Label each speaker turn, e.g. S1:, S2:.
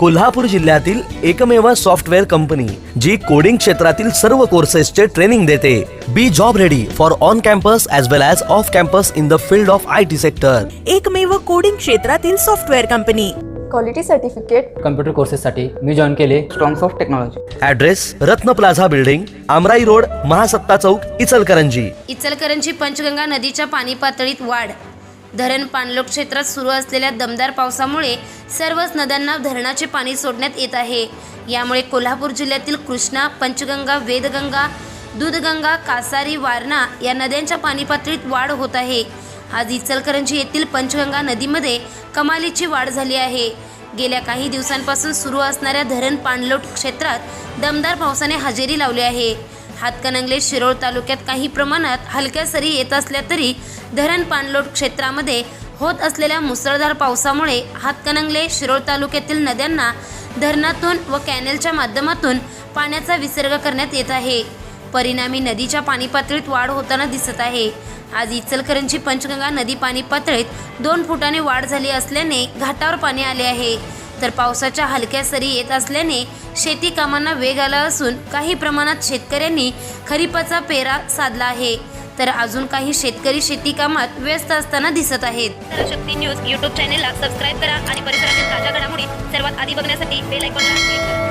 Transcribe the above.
S1: कोल्हापूर जिल्ह्यातील एकमेव software company जी coding क्षेत्रातील सर्व कोर्सेसचे ट्रेनिंग देते. Be job ready for on campus as well as off campus in the field of I T sector
S2: एकमेव coding क्षेत्रातील software company.
S3: Quality certificate
S4: computer कोर्सेससाठी मी join केले. Strongs of technology
S1: address Ratna plaza building Amrai road Mahasatta Chowk Ichalkaranji.
S5: Ichalkaranji Panchganga नदीच्या पाणी पातळीत वाढ. धरण पाणलोट क्षेत्रात सुरू असलेल्या दमदार पावसामुळे सर्वच नद्यांना धरणाचे पाणी सोडण्यात येत आहे. यामुळे कोल्हापूर जिल्ह्यातील कृष्णा पंचगंगा वेदगंगा दूधगंगा कासारी वारणा या नद्यांच्या पाणी पातळीत वाढ होत आहे. आज इचलकरंजी येथील पंचगंगा नदीमध्ये कमालीची वाढ झाली आहे. गेल्या काही दिवसांपासून सुरू असणाऱ्या धरण पाणलोट क्षेत्रात दमदार पावसाने हजेरी लावली आहे. हातकणंगले शिरोळ तालुक्यात काही प्रमाणात हलक्या सरी येत असल्या तरी धरण पाणलोट क्षेत्रामध्ये होत असलेल्या मुसळधार पावसामुळे हातकणंगले शिरोळ तालुक्यातील नद्यांना धरणातून व कॅनेलच्या माध्यमातून पाण्याचा विसर्ग करण्यात येत आहे. परिणामी नदीच्या पाणी पातळीत वाढ होताना दिसत आहे. आज इचलकरंजी पंचगंगा नदी पाणी पातळीत दोन फुटाने वाढ झाली असल्याने घाटावर पाणी आले आहे. तर पावसाच्या हलक्या सरी येत असल्याने शेती कामांना वेग आला असून काही प्रमाणात शेतकऱ्यांनी खरीपाचा पेरा साधला आहे. तर अजून काही शेतकरी शेती कामात व्यस्त असताना दिसत आहेत. शक्ती न्यूज युट्यूब चॅनेलला सबस्क्राईब करा आणि परिसरातील ताज्या घडामोडी सर्वात आधी बघण्यासाठी बेल आयकॉनला क्लिक करा.